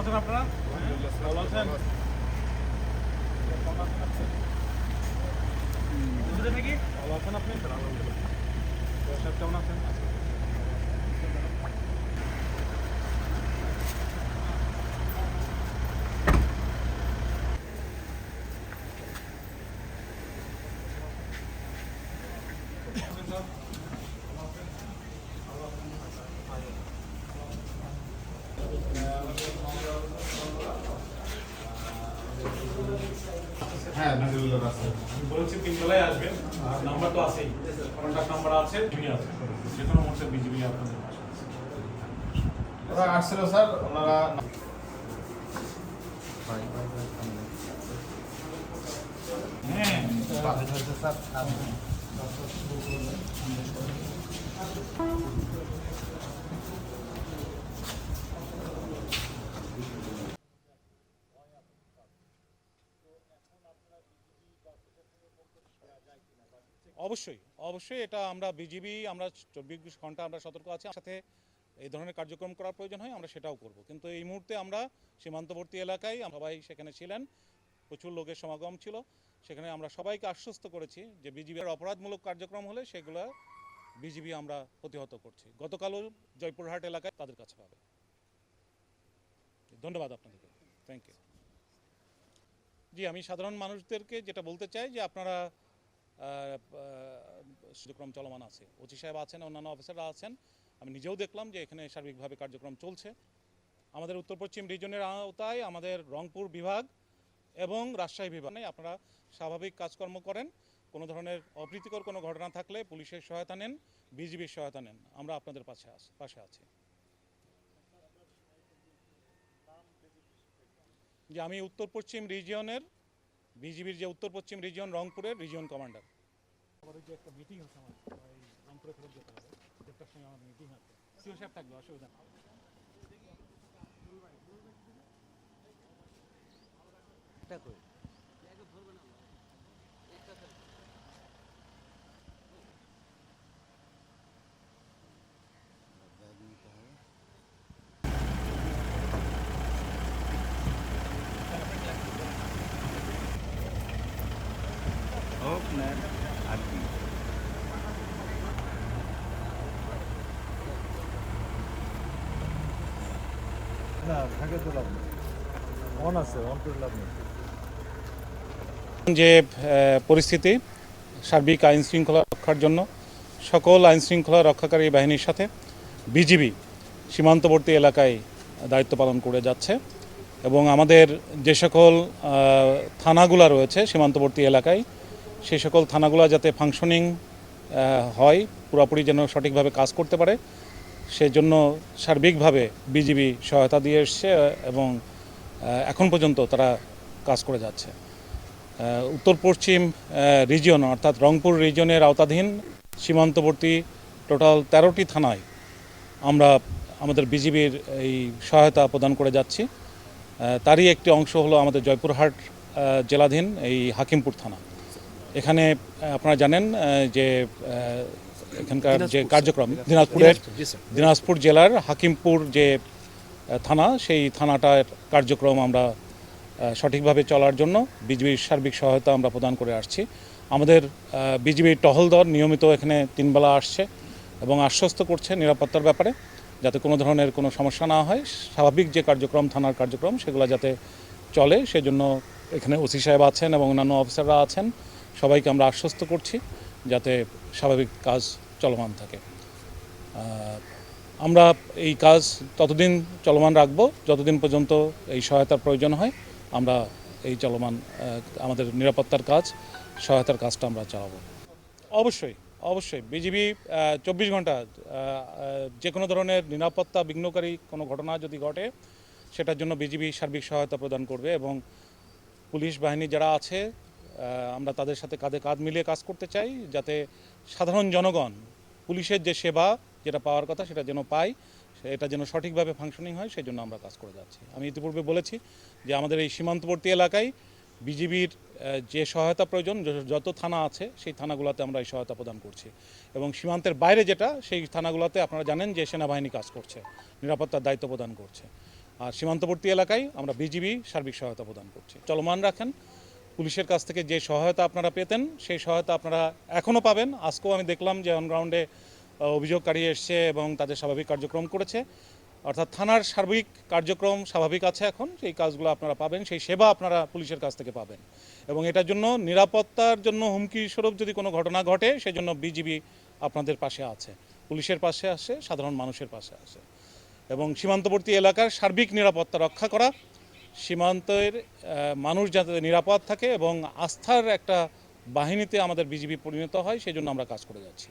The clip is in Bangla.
আছেন আপনারা ভালো আছেন কোথা থেকে ভালো আছেন আপনি সাহেব কেমন আছেন হ্যাঁ নাজিবুল্লাহ আছে বলেছি তিনবেলায় আসবেন আর নাম্বার তো আছেই। কন্ট্যাক্ট নাম্বার আছে তুমি আছে। যে কোনো মুহূর্তে বিজিবি আপনাদের। ওরা আসছিল স্যার ওনারা হ্যাঁ। অবশ্যই অবশ্যই এটা আমরা বিজিবি আমরা চব্বিশ ঘণ্টা আমরা সতর্ক আছি সাথে এই ধরনের কার্যক্রম করার প্রয়োজন হয়, আমরা সেটাও করব। কিন্তু এই মুহূর্তে আমরা সীমান্তবর্তী এলাকায় সবাই সেখানে ছিলেন, প্রচুর লোকের সমাগম ছিল, সেখানে আমরা সবাইকে আশ্বস্ত করেছি যে বিজিবির অপরাধমূলক কার্যক্রম হলে সেগুলো বিজিবি আমরা প্রতিহত করছি। গতকালও জয়পুরহাট এলাকায় তাদের কাছে পাবে ধন্যবাদ আপনাদেরকে। থ্যাংক ইউ জি, আমি সাধারণ মানুষদেরকে যেটা বলতে চাই যে আপনারা কার্যক্রম চলমান আছে। ওসি সাহেব আছেন, অন্যান্য অফিসাররা আছেন। আমি নিজেও দেখলাম যে এখানে সার্বিকভাবে কার্যক্রম চলছে। আমাদের উত্তর পশ্চিম রিজনের আওতায় আমাদের রংপুর বিভাগ এবং রাজশাহী বিভাগ আপনারা স্বাভাবিক কাজকর্ম করেন, কোনো ধরনের অপ্রীতিকর কোনো ঘটনা থাকলে পুলিশের সহায়তা নেন, বিজিবির সহায়তা নেন। আমরা আপনাদের পাশে পাশে আছি। যে আমি উত্তর পশ্চিম রিজিয়নের বিজিবির যে উত্তর পশ্চিম রিজিয়ন রংপুরের রিজিয়ন কমান্ডার তারপরে যে একটা মিটিং আছে আমার রংপুরে ফেরত যেতে হবে। দেড়টার সময় আমার মিটিং আছে। সিও সাহেব থাকবে অসুবিধা না করে যে পরিস্থিতি, সার্বিক আইন শৃঙ্খলা রক্ষার জন্য, সকল আইন শৃঙ্খলা রক্ষাকারী বাহিনীর সাথে বিজিবি সীমান্তবর্তী এলাকায় দায়িত্ব পালন করে যাচ্ছে এবং আমাদের যে সকল থানাগুলো রয়েছে সীমান্তবর্তী এলাকায় সেই সকল থানাগুলো যাতে ফাংশনিং হয়, পুরোপুরি যেন সঠিকভাবে কাজ করতে পারে সেজন্য সার্বিকভাবে বিজিবি সহায়তা দিয়ে এসছে, এবং এখন পর্যন্ত তারা কাজ করে যাচ্ছে। উত্তর পশ্চিম রিজিয়ন অর্থাৎ রংপুর রিজিয়নের আওতাধীন সীমান্তবর্তী টোটাল তেরোটি থানায় আমরা আমাদের বিজিবির এই সহায়তা প্রদান করে যাচ্ছি। তারই একটি অংশ হলো আমাদের জয়পুরহাট জেলাধীন এই হাকিমপুর থানা। এখানে আপনারা জানেন যে এখানকার যে কার্যক্রম দিনাজপুরের দিনাজপুর জেলার হাকিমপুর যে থানা সেই থানাটার কার্যক্রম আমরা সঠিকভাবে চলার জন্য বিজিবির সার্বিক সহায়তা আমরা প্রদান করে আসছি। আমাদের বিজিবির টহল দল নিয়মিত এখানে তিনবেলা আসছে এবং আশ্বস্ত করছে নিরাপত্তার ব্যাপারে যাতে কোনো ধরনের কোনো সমস্যা না হয়। স্বাভাবিক যে কার্যক্রম থানার কার্যক্রম সেগুলো যাতে চলে সেজন্য এখানে ওসি সাহেব আছেন এবং অন্যান্য অফিসাররা আছেন। সবাইকে আমরা আশ্বস্ত করছি। যাতে স্বাভাবিক কাজ চলমান থাকে। আমরা এই কাজ ততদিন চলমান রাখব, যতদিন পর্যন্ত এই সহায়তার প্রয়োজন হয়, আমরা এই চলমান আমাদের নিরাপত্তার কাজ, সহায়তার কাজটা আমরা চালাবো। অবশ্যই অবশ্যই, বিজিবি চব্বিশ ঘণ্টা যে কোনো ধরনের নিরাপত্তা বিঘ্নকারী কোনো ঘটনা যদি ঘটে, সেটার জন্য বিজিবি সার্বিক সহায়তা প্রদান করবে এবং পুলিশ বাহিনী যারা আছে আমরা তাদের সাথে কাঁধে কাঁধ মিলিয়ে কাজ করতে চাই যাতে সাধারণ জনগণ, পুলিশের যে সেবা যেটা পাওয়ার কথা সেটা যেন পায় এটা যেন সঠিকভাবে ফাংশনিং হয়, সেই জন্য আমরা কাজ করে যাচ্ছি। আমি ইতিপূর্বে বলেছি যে আমাদের এই সীমান্তবর্তী এলাকায় বিজিবির যে সহায়তা প্রয়োজন যত থানা আছে, সেই থানাগুলোতে আমরা এই সহায়তা প্রদান করছি। এবং সীমান্তের বাইরে যেটা, সেই থানাগুলোতে আপনারা জানেন যে সেনাবাহিনী কাজ করছে, নিরাপত্তার দায়িত্ব প্রদান করছে। আর সীমান্তবর্তী এলাকায় আমরা বিজিবি সার্বিক সহায়তা প্রদান করছি। চলমান রাখেন পুলিশের কাছ থেকে যে সহায়তা আপনারা পেতেন, সেই সহায়তা আপনারা এখনও পাবেন। আজকেও আমি দেখলাম যে অনগ্রাউন্ডে অভিযোগকারী এসছে এবং তাদের স্বাভাবিক কার্যক্রম করেছে। অর্থাৎ থানার সার্বিক কার্যক্রম স্বাভাবিক আছে এখন, সেই কাজগুলো আপনারা পাবেন, সেই সেবা আপনারা পুলিশের কাছ থেকে পাবেন। এবং এটার জন্য নিরাপত্তার জন্য হুমকি স্বরূপ যদি কোনো ঘটনা ঘটে, সেজন্য বিজিবি আপনাদের পাশে আছে। পুলিশের পাশে আসে, সাধারণ মানুষের পাশে আসে। এবং সীমান্তবর্তী এলাকার সার্বিক নিরাপত্তা রক্ষা করা সীমান্তের মানুষ যাতে নিরাপদ থাকে এবং আস্থার একটা বাহিনীতে আমাদের বিজিবি পরিণত হয়, সেই জন্য আমরা কাজ করে যাচ্ছি।